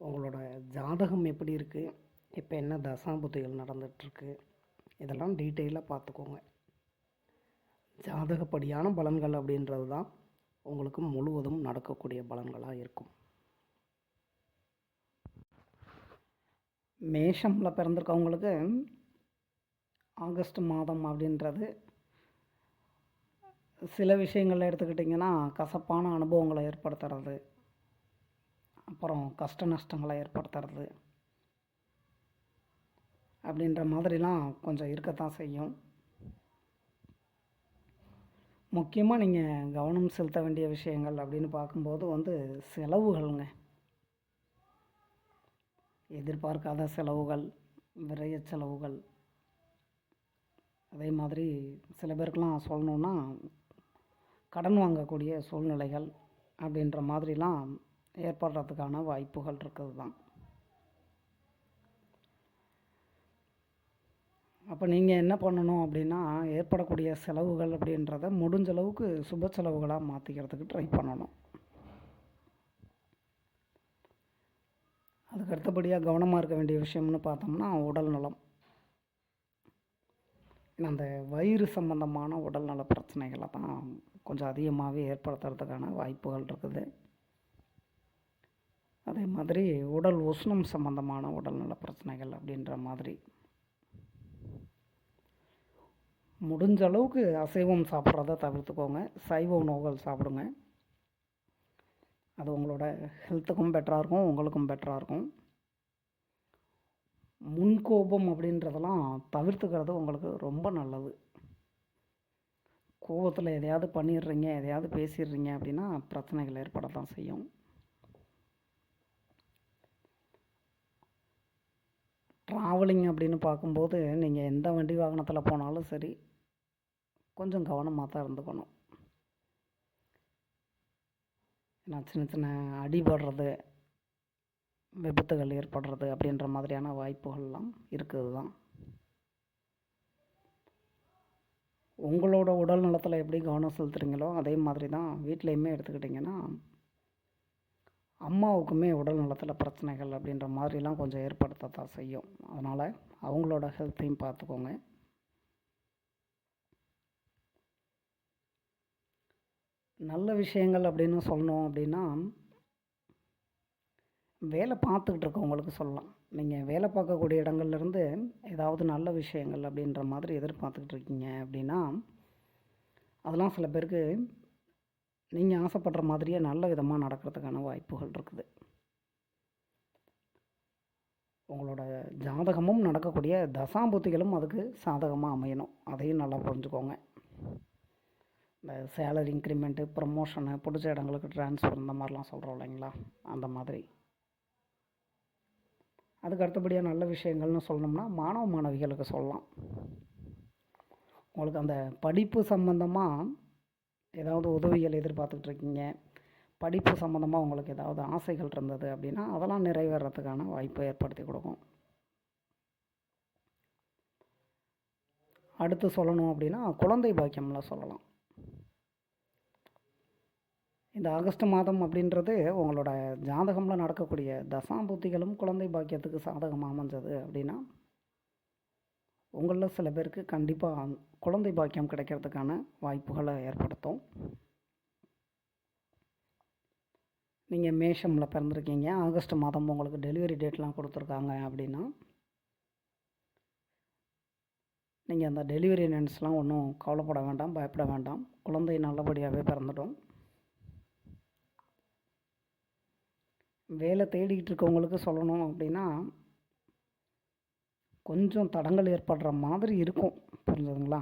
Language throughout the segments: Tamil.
உங்களோட ஜாதகம் எப்படி இருக்குது இப்போ என்ன தசாபுத்திகள் நடந்துகிட்ருக்கு இதெல்லாம் டீட்டெயிலாக பார்த்துக்கோங்க ஜாதகப்படியான பலன்கள் அப்படின்றது தான் உங்களுக்கு முழுவதும் நடக்கக்கூடிய பலன்களாக இருக்கும். மேஷமில் பிறந்திருக்கவங்களுக்கு ஆகஸ்ட் மாதம் அப்படின்றது சில விஷயங்களில் எடுத்துக்கிட்டிங்கன்னா கசப்பான அனுபவங்களை ஏற்படுத்துறது. அப்புறம் கஷ்ட நஷ்டங்களை ஏற்படுத்துறது அப்படின்ற மாதிரிலாம் கொஞ்சம் இருக்கத்தான் செய்யும். முக்கியமாக நீங்கள் கவனம் செலுத்த வேண்டிய விஷயங்கள் அப்படின்னு பார்க்கும்போது வந்து செலவுகள்ங்க. எதிர்பார்க்காத செலவுகள் விரைய செலவுகள். அதே மாதிரி சில பேருக்கெலாம் சொல்லணுன்னா கடன் வாங்கக்கூடிய சூழ்நிலைகள் அப்படின்ற மாதிரிலாம் ஏற்படுறதுக்கான வாய்ப்புகள் இருக்குது தான் அப்போ நீங்கள் என்ன பண்ணணும் அப்படின்னா ஏற்படக்கூடிய செலவுகள் அப்படின்றத முடிஞ்ச அளவுக்கு சுப செலவுகளாக மாற்றிக்கிறதுக்கு ட்ரை பண்ணணும். அதுக்கு அடுத்தபடியாக கவனமாக இருக்க வேண்டிய விஷயம்னு பார்த்தோம்னா உடல் நலம். அந்த வயிறு சம்பந்தமான உடல்நல பிரச்சனைகளை தான் கொஞ்சம் அதிகமாகவே ஏற்படுத்துறதுக்கான வாய்ப்புகள் இருக்குது. அதே மாதிரி உடல் உஷ்ணம் சம்பந்தமான உடல்நல பிரச்சனைகள் அப்படின்ற மாதிரி. முடிஞ்ச அளவுக்கு அசைவம் சாப்பிட்றத தவிர்த்துக்கோங்க. சைவ உணவுகள் சாப்பிடுங்க. அது உங்களோட ஹெல்த்துக்கும் பெட்டராக இருக்கும் உங்களுக்கும் பெட்டராக இருக்கும். முன்கோபம் அப்படின்றதெல்லாம் தவிர்த்துக்கிறது உங்களுக்கு ரொம்ப நல்லது. கோபத்தில் எதையாவது பண்ணிடுறீங்க எதையாவது பேசிடுறீங்க அப்படின்னா பிரச்சனைகள் ஏற்படத்தான் செய்யும். ட்ராவலிங் அப்படின்னு பார்க்கும்போது நீங்கள் எந்த வண்டி வாகனத்தில் போனாலும் சரி கொஞ்சம் கவனமாக தான் இருந்துக்கணும். ஏன்னா சின்ன சின்ன அடிபடுறது விபத்துகள் ஏற்படுறது அப்படின்ற மாதிரியான வாய்ப்புகள்லாம் இருக்குது தான் உங்களோட உடல் நலத்தில் எப்படி கவனம் செலுத்துறீங்களோ அதே மாதிரி தான் வீட்லேயுமே எடுத்துக்கிட்டிங்கன்னா அம்மாவுக்குமே உடல் நலத்தில் பிரச்சனைகள் அப்படின்ற மாதிரிலாம் கொஞ்சம் ஏற்படுத்தத்தான் செய்யும். அதனால் அவங்களோட ஹெல்த்தையும் பார்த்துக்கோங்க. நல்ல விஷயங்கள் அப்படின்னு சொல்லணும் அப்படின்னா வேலை பார்த்துக்கிட்டு இருக்கவங்களுக்கு சொல்லலாம். நீங்கள் வேலை பார்க்கக்கூடிய இடங்கள்லேருந்து ஏதாவது நல்ல விஷயங்கள் அப்படின்ற மாதிரி எதிர்பார்த்துக்கிட்டு இருக்கீங்க அப்படின்னா அதெல்லாம் சில பேருக்கு நீங்கள் ஆசைப்படுற மாதிரியே நல்ல விதமாக நடக்கிறதுக்கான வாய்ப்புகள் இருக்குது. உங்களோட ஜாதகமும் நடக்கக்கூடிய தசாம்பூத்திகளும் அதுக்கு சாதகமாக அமையணும். அதையும் நல்லா புரிஞ்சுக்கோங்க. இந்த சேலரி இன்க்ரிமெண்ட்டு ப்ரமோஷனு பிடிச்ச இடங்களுக்கு ட்ரான்ஸ்ஃபர் இந்த மாதிரிலாம் சொல்கிறோம் இல்லைங்களா? அந்த மாதிரி. அதுக்கு அடுத்தபடியாக நல்ல விஷயங்கள்னு சொல்லணும்னா மாணவ மாணவிகளுக்கு சொல்லலாம். உங்களுக்கு அந்த படிப்பு சம்மந்தமாக ஏதாவது உதவிகள் எதிர்பார்த்துட்ருக்கீங்க? இருக்கீங்க படிப்பு சம்மந்தமாக உங்களுக்கு ஏதாவது ஆசைகள் இருந்தது அப்படின்னா அதெல்லாம் நிறைவேறத்துக்கான வாய்ப்பை ஏற்படுத்தி கொடுக்கும். அடுத்து சொல்லணும் அப்படின்னா குழந்தை பாக்கியம்ல சொல்லலாம். இந்த ஆகஸ்ட் மாதம் அப்படின்றது உங்களோட ஜாதகமில் நடக்கக்கூடிய தசாம்பூத்திகளும் குழந்தை பாக்கியத்துக்கு சாதகமாக அமைஞ்சது அப்படின்னா உங்களில் சில பேருக்கு கண்டிப்பாக குழந்தை பாக்கியம் கிடைக்கிறதுக்கான வாய்ப்புகளை ஏற்படுத்தும். நீங்கள் மேஷமில் பிறந்திருக்கீங்க. ஆகஸ்ட் மாதம் உங்களுக்கு டெலிவரி டேட்லாம் கொடுத்துருக்காங்க அப்படின்னா நீங்கள் அந்த டெலிவரி நென்ஸ்லாம் ஒன்றும் கவலைப்பட வேண்டாம் பயப்பட வேண்டாம். குழந்தை நல்லபடியாகவே பிறந்துடும். வேலை தேடிக்கிட்டு இருக்கவங்களுக்கு சொல்லணும் அப்படின்னா கொஞ்சம் தடங்கள் ஏற்படுற மாதிரி இருக்கும். புரிஞ்சுதுங்களா?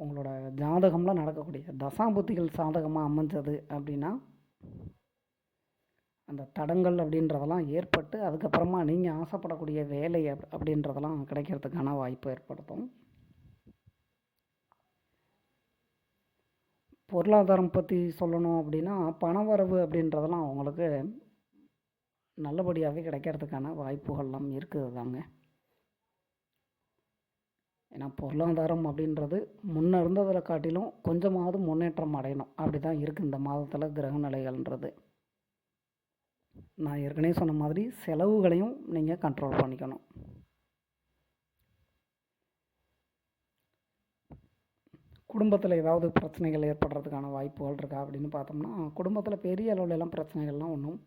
உங்களோட ஜாதகம்லாம் நடக்கக்கூடிய தசாபுத்திகள் சாதகமாக அமைஞ்சது அப்படின்னா அந்த தடங்கள் அப்படின்றதெல்லாம் ஏற்பட்டு அதுக்கப்புறமா நீங்கள் ஆசைப்படக்கூடிய வேலை அப் அப்படின்றதெல்லாம் கிடைக்கிறதுக்கான வாய்ப்பு ஏற்படுத்தும். பொருளாதாரம் பற்றி சொல்லணும் அப்படின்னா பணவரவு அப்படின்றதெல்லாம் அவங்களுக்கு நல்லபடியாகவே கிடைக்கிறதுக்கான வாய்ப்புகள்லாம் இருக்குது தாங்க. ஏன்னா பொருளாதாரம் அப்படின்றது முன்ன இருந்ததில் காட்டிலும் கொஞ்சமாவது முன்னேற்றம் அடையணும். அப்படி தான் இருக்குது இந்த மாதத்தில் கிரக நிலைகள்ன்றது நான் ஏற்கனவே சொன்ன மாதிரி செலவுகளையும் நீங்கள் கண்ட்ரோல் பண்ணிக்கணும். குடும்பத்தில் ஏதாவது பிரச்சனைகள் ஏற்படுறதுக்கான வாய்ப்புகள் இருக்கா அப்படின்னு பார்த்தோம்னா குடும்பத்தில் பெரிய அளவில் எல்லாம் பிரச்சனைகள்லாம் ஒன்றும்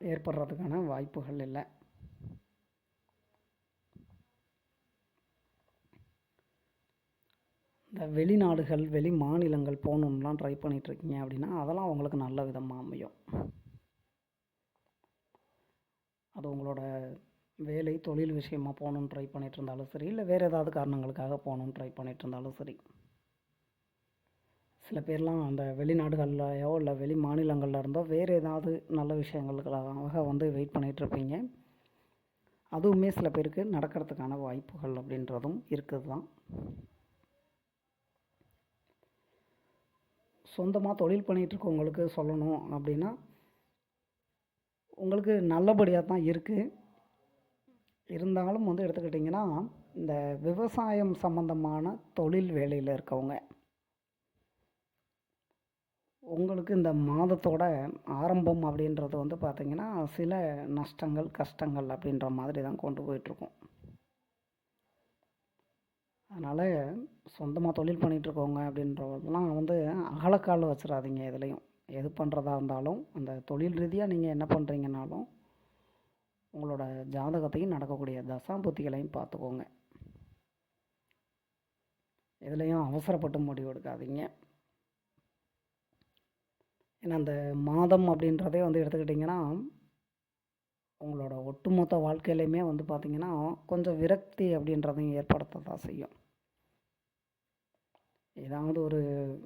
ஏற்படுறதுக்கான வாய்ப்புகள் இல்லை. இந்த வெளிநாடுகள் வெளி மாநிலங்கள் போகணுன்னெலாம் ட்ரை பண்ணிகிட்ருக்கீங்க அப்படின்னா அதெல்லாம் அவங்களுக்கு நல்ல விதமாக அமையும். அது உங்களோட வேலை தொழில் விஷயமாக போகணுன்னு ட்ரை பண்ணிகிட்டு இருந்தாலும் சரி இல்லை வேறு ஏதாவது காரணங்களுக்காக போகணுன்னு ட்ரை பண்ணிகிட்டு இருந்தாலும் சரி. சில பேர்லாம் அந்த வெளிநாடுகள்லையோ இல்லை வெளி மாநிலங்களில் இருந்தோ வேறு ஏதாவது நல்ல விஷயங்களுக்காக வந்து வெயிட் பண்ணிகிட்ருப்பீங்க அதுவுமே சில பேருக்கு நடக்கிறதுக்கான வாய்ப்புகள் அப்படின்றதும் இருக்குது தான் சொந்தமாக தொழில் பண்ணிகிட்டு இருக்கவங்களுக்கு சொல்லணும் அப்படின்னா உங்களுக்கு நல்லபடியாக தான் இருக்குது இருந்தாலும் வந்து எடுத்துக்கிட்டிங்கன்னா இந்த விவசாயம் சம்மந்தமான தொழில் வேலையில் இருக்கவங்க உங்களுக்கு இந்த மாதத்தோட ஆரம்பம் அப்படின்றது வந்து பார்த்திங்கன்னா சில நஷ்டங்கள் கஷ்டங்கள் அப்படின்ற மாதிரி தான் கொண்டு போயிட்டுருக்கோம். அதனால் சொந்தமாக தொழில் பண்ணிகிட்ருக்கவங்க அப்படின்றதெல்லாம் வந்து அகலக்கால் வச்சிடாதீங்க எதுலேயும். எது பண்ணுறதா இருந்தாலும் அந்த தொழில் ரீதியாக நீங்கள் என்ன பண்ணுறீங்கனாலும் உங்களோட ஜாதகத்தையும் நடக்கக்கூடிய தசாபுத்திகளையும் பார்த்துக்கோங்க. எதுலேயும் அவசரப்பட்டு முடிவு எடுக்காதீங்க. ஏன்னா அந்த மாதம் அப்படின்றதே வந்து எடுத்துக்கிட்டிங்கன்னா உங்களோட ஒட்டுமொத்த வாழ்க்கையிலையுமே வந்து பார்த்திங்கன்னா கொஞ்சம் விரக்தி அப்படின்றதையும் ஏற்படுத்த தான் செய்யும். ஏதாவது ஒரு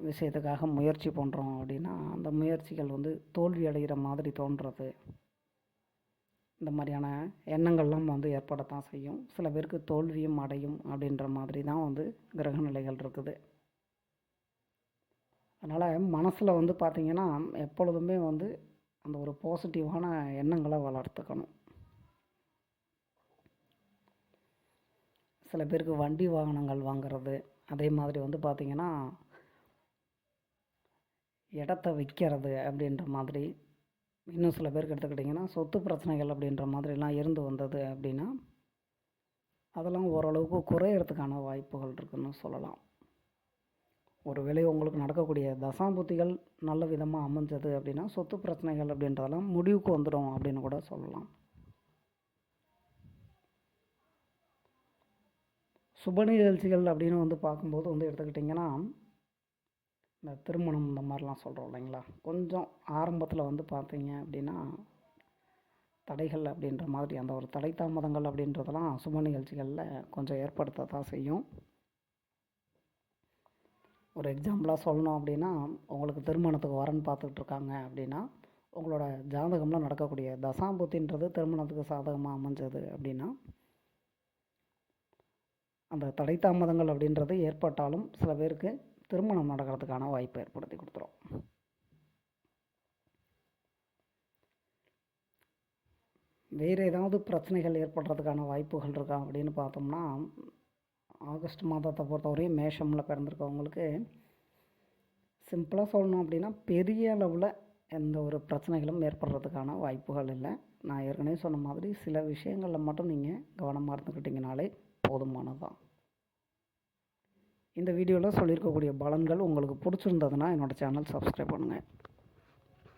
விஷயத்துக்காக முயற்சி பண்ணுறோம் அப்படின்னா அந்த முயற்சிகள் வந்து தோல்வி அடைகிற மாதிரி தோன்றது. இந்த மாதிரியான எண்ணங்கள்லாம் வந்து ஏற்படத்தான் செய்யும். சில பேருக்கு தோல்வியும் அடையும் அப்படின்ற மாதிரி தான் வந்து கிரக நிலைகள் இருக்குது. அதனால் மனசில் வந்து பார்த்திங்கன்னா எப்பொழுதுமே வந்து அந்த ஒரு பாசிட்டிவான எண்ணங்களை வளர்த்துக்கணும். சில பேருக்கு வண்டி வாகனங்கள் வாங்குறது அதே மாதிரி வந்து பார்த்திங்கன்னா இடத்த விற்கிறது அப்படின்ற மாதிரி இன்னும் சில பேருக்கு எடுத்துக்கிட்டிங்கன்னா சொத்து பிரச்சனைகள் அப்படின்ற மாதிரிலாம் இருந்து வந்தது அப்படின்னா அதெல்லாம் ஓரளவுக்கு குறையிறதுக்கான வாய்ப்புகள் இருக்குதுன்னு சொல்லலாம். ஒரு வேலை உங்களுக்கு நடக்கக்கூடிய தசாபுத்திகள் நல்ல விதமாக அமைஞ்சது அப்படின்னா சொத்து பிரச்சனைகள் அப்படின்றதெல்லாம் முடிவுக்கு வந்துடும் அப்படின்னு கூட சொல்லலாம். சுப நிகழ்ச்சிகள் அப்படின்னு வந்து பார்க்கும்போது வந்து எடுத்துக்கிட்டிங்கன்னா இந்த திருமணம் இந்த மாதிரிலாம் சொல்கிறோம் இல்லைங்களா? கொஞ்சம் ஆரம்பத்தில் வந்து பார்த்தீங்க அப்படின்னா தடைகள் அப்படின்ற மாதிரி அந்த ஒரு தடை தாமதங்கள் அப்படின்றதெல்லாம் சுப நிகழ்ச்சிகளில் கொஞ்சம் ஏற்படுத்த தான் செய்யும். ஒரு எக்ஸாம்பிளாக சொல்லணும் அப்படின்னா உங்களுக்கு திருமணத்துக்கு வரன் பார்த்துக்கிட்டு இருக்காங்க அப்படின்னா உங்களோட ஜாதகம்லாம் நடக்கக்கூடிய தசாம்புத்தின்றது திருமணத்துக்கு சாதகமாக அமைஞ்சது அப்படின்னா அந்த தடை தாமதங்கள் அப்படின்றது ஏற்பட்டாலும் சில பேருக்கு திருமணம் நடக்கிறதுக்கான வாய்ப்பை ஏற்படுத்தி கொடுத்துரும். வேறு ஏதாவது பிரச்சனைகள் ஏற்படுறதுக்கான வாய்ப்புகள் இருக்கா அப்படின்னு பார்த்தோம்னா ஆகஸ்ட் மாதத்தை பொறுத்தவரையும் மேஷமில் பிறந்திருக்கவங்களுக்கு சிம்பிளாக சொல்லணும் அப்படின்னா பெரிய அளவில் எந்த ஒரு பிரச்சனைகளும் ஏற்படுறதுக்கான வாய்ப்புகள் இல்லை. நான் ஏற்கனவே சொன்ன மாதிரி சில விஷயங்களில் மட்டும் நீங்கள் கவனமாக இருந்துக்கிட்டிங்கனாலே போதுமானதான் இந்த வீடியோவில் சொல்லியிருக்கக்கூடிய பலன்கள் உங்களுக்கு பிடிச்சிருந்ததுன்னா என்னோடய சேனல் சப்ஸ்கிரைப் பண்ணுங்கள்